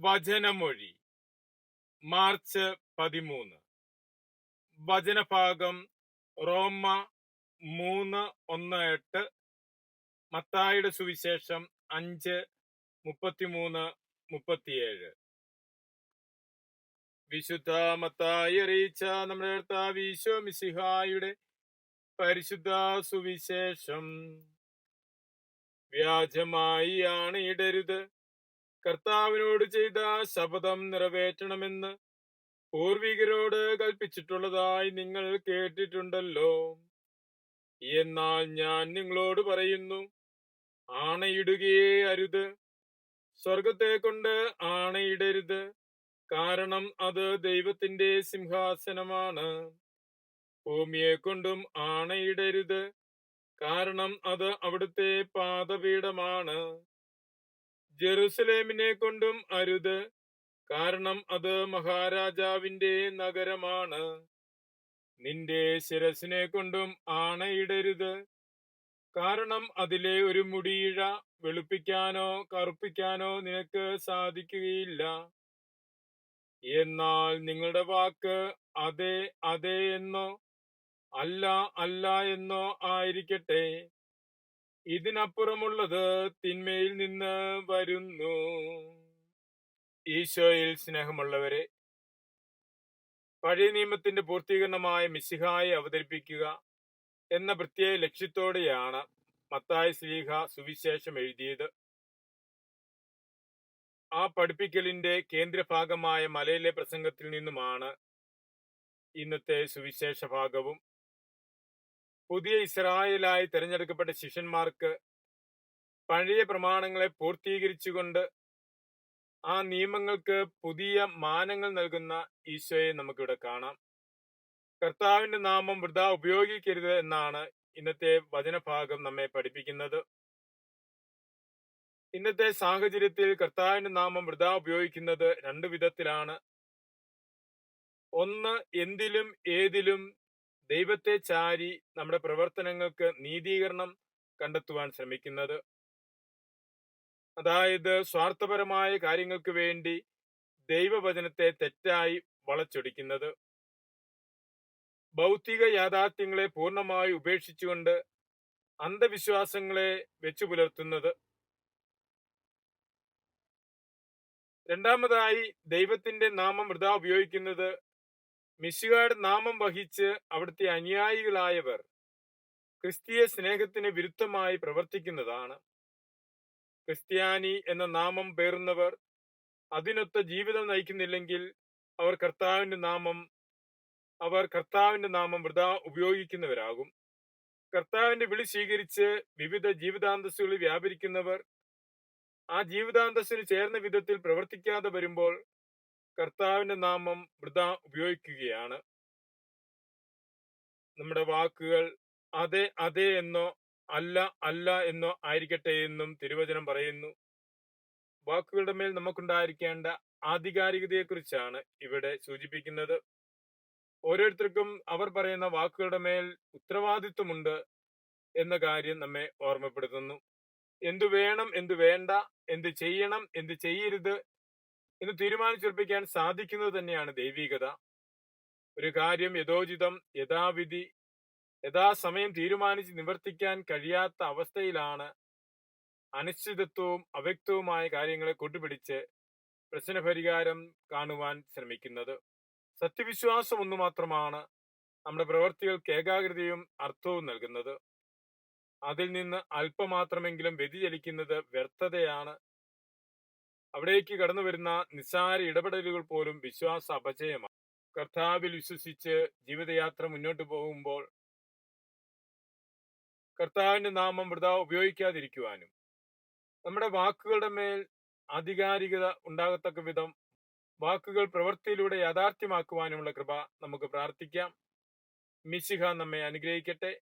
വചനമൊഴി. March പതിമൂന്ന്. വചനഭാഗം റോമ മൂന്ന് ഒന്ന് എട്ട് മത്തായുടെ സുവിശേഷം അഞ്ച് മുപ്പത്തിമൂന്ന് മുപ്പത്തിയേഴ്. വിശുദ്ധ മത്തായി അറിയിച്ച നമ്മുടെ അടുത്ത ഈശോ പരിശുദ്ധ സുവിശേഷം വ്യാജമായി ആണയിടരുത് കർത്താവിനോട് ചെയ്ത ശപഥം നിറവേറ്റണമെന്ന് പൂർവികരോട് കൽപ്പിച്ചിട്ടുള്ളതായി നിങ്ങൾ കേട്ടിട്ടുണ്ടല്ലോ. എന്നാൽ ഞാൻ നിങ്ങളോട് പറയുന്നു ആണയിടുകയേ അരുത്. സ്വർഗത്തെ കൊണ്ട് ആണയിടരുത്. കാരണം അത് ദൈവത്തിന്റെ സിംഹാസനമാണ്. ഭൂമിയെ കൊണ്ടും ആണയിടരുത്. കാരണം അത് അവിടുത്തെ പാദപീഠമാണ്. ജെറുസലേമിനെ കൊണ്ടും അരുത്. കാരണം അത് മഹാരാജാവിന്റെ നഗരമാണ്. നിന്റെ ശിരസിനെ കൊണ്ടും ആണയിടരുത്. കാരണം അതിലെ ഒരു മുടിയിഴ വെളുപ്പിക്കാനോ കറുപ്പിക്കാനോ നിനക്ക് സാധിക്കുകയില്ല. എന്നാൽ നിങ്ങളുടെ വാക്ക് അതെ അതെ എന്നോ അല്ല അല്ല എന്നോ ആയിരിക്കട്ടെ. ഇതിനപ്പുറമുള്ളത് തിന്മയിൽ നിന്ന് വരുന്നു. ഈശോയിൽ സ്നേഹമുള്ളവരെ പഴയ നിയമത്തിന്റെ പൂർത്തീകരണമായ മിശിഹായെ അവതരിപ്പിക്കുക എന്ന പ്രത്യേക ലക്ഷ്യത്തോടെയാണ് മത്തായ ശ്ലീഹ സുവിശേഷം എഴുതിയത്. ആ പഠിപ്പിക്കലിന്റെ കേന്ദ്രഭാഗമായ മലയിലെ പ്രസംഗത്തിൽ നിന്നുമാണ് ഇന്നത്തെ സുവിശേഷ ഭാഗവും. പുതിയ ഇസ്രായേലായി തിരഞ്ഞെടുക്കപ്പെട്ട ശിഷ്യന്മാർക്ക് പഴയ പ്രമാണങ്ങളെ പൂർത്തീകരിച്ചുകൊണ്ട് ആ നിയമങ്ങൾക്ക് പുതിയ മാനങ്ങൾ നൽകുന്ന ഈശോയെ നമുക്കിവിടെ കാണാം. കർത്താവിന്റെ നാമം വൃഥ ഉപയോഗിക്കരുത് എന്നാണ് ഇന്നത്തെ വചനഭാഗം നമ്മെ പഠിപ്പിക്കുന്നത്. ഇന്നത്തെ സാഹചര്യത്തിൽ കർത്താവിന്റെ നാമം വൃഥ ഉപയോഗിക്കുന്നത് രണ്ട് വിധത്തിലാണ്. ഒന്ന് എന്തിലും ഏതിലും ദൈവത്തെ ചാരി നമ്മുടെ പ്രവർത്തനങ്ങൾക്ക് നീതീകരണം കണ്ടെത്തുവാൻ ശ്രമിക്കുന്നത്. അതായത് സ്വാർത്ഥപരമായ കാര്യങ്ങൾക്ക് വേണ്ടി ദൈവവചനത്തെ തെറ്റായി വളച്ചൊടിക്കുന്നത്. ഭൗതിക യാഥാർത്ഥ്യങ്ങളെ പൂർണമായി ഉപേക്ഷിച്ചുകൊണ്ട് അന്ധവിശ്വാസങ്ങളെ വെച്ചു പുലർത്തുന്നത്. രണ്ടാമതായി ദൈവത്തിന്റെ നാമം വൃതാ ഉപയോഗിക്കുന്നത് മിശുകാട് നാമം വഹിച്ച് അവിടുത്തെ അനുയായികളായവർ ക്രിസ്തീയ സ്നേഹത്തിന് വിരുദ്ധമായി പ്രവർത്തിക്കുന്നതാണ്. ക്രിസ്ത്യാനി എന്ന നാമം പേറുന്നവർ അതിനൊത്ത ജീവിതം നയിക്കുന്നില്ലെങ്കിൽ അവർ കർത്താവിന്റെ നാമം അവർ കർത്താവിന്റെ നാമം വൃതാ ഉപയോഗിക്കുന്നവരാകും. കർത്താവിന്റെ വിളി സ്വീകരിച്ച് വിവിധ ജീവിതാന്തസ്സുകളിൽ വ്യാപരിക്കുന്നവർ ആ ജീവിതാന്തസ്സിന് ചേർന്ന വിധത്തിൽ പ്രവർത്തിക്കാതെ വരുമ്പോൾ കർത്താവിന്റെ നാമം വൃത ഉപയോഗിക്കുകയാണ്. നമ്മുടെ വാക്കുകൾ അതെ അതെ എന്നോ അല്ല അല്ല എന്നോ ആയിരിക്കട്ടെ എന്നും തിരുവചനം പറയുന്നു. വാക്കുകളുടെ മേൽ നമുക്കുണ്ടായിരിക്കേണ്ട ആധികാരികതയെക്കുറിച്ചാണ് ഇവിടെ സൂചിപ്പിക്കുന്നത്. ഓരോരുത്തർക്കും അവർ പറയുന്ന വാക്കുകളുടെ മേൽ ഉത്തരവാദിത്വമുണ്ട് എന്ന കാര്യം നമ്മെ ഓർമ്മപ്പെടുത്തുന്നു. എന്തു വേണം എന്തു വേണ്ട എന്ത് ചെയ്യണം എന്ത് ചെയ്യരുത് എന്ന് തീരുമാനിച്ചുറപ്പിക്കാൻ സാധിക്കുന്നത് തന്നെയാണ് ദൈവികത. ഒരു കാര്യം യഥോചിതം യഥാവിധി യഥാസമയം തീരുമാനിച്ച് നിവർത്തിക്കാൻ കഴിയാത്ത അവസ്ഥയിലാണ് അനിശ്ചിതത്വവും അവ്യക്തവുമായ കാര്യങ്ങളെ കൂട്ടുപിടിച്ച് പ്രശ്നപരിഹാരം കാണുവാൻ ശ്രമിക്കുന്നത്. സത്യവിശ്വാസം ഒന്നു മാത്രമാണ് നമ്മുടെ പ്രവൃത്തികൾക്ക് ഏകാഗ്രതയും അർത്ഥവും നൽകുന്നത്. അതിൽ നിന്ന് അല്പമാത്രമെങ്കിലും വ്യതിചലിക്കുന്നത് വ്യർത്ഥതയാണ് അവിടേക്ക് കടന്നു വരുന്ന നിസ്സാര ഇടപെടലുകൾ പോലും വിശ്വാസ അപചയമാണ്. കർത്താവിൽ വിശ്വസിച്ച് ജീവിതയാത്ര മുന്നോട്ട് പോകുമ്പോൾ കർത്താവിന്റെ നാമം വൃത ഉപയോഗിക്കാതിരിക്കുവാനും നമ്മുടെ വാക്കുകളുടെ മേൽ ആധികാരികത ഉണ്ടാകത്തക്ക വിധം വാക്കുകൾ പ്രവൃത്തിയിലൂടെ യാഥാർത്ഥ്യമാക്കുവാനുമുള്ള കൃപ നമുക്ക് പ്രാർത്ഥിക്കാം. മിശിഹ നമ്മെ അനുഗ്രഹിക്കട്ടെ.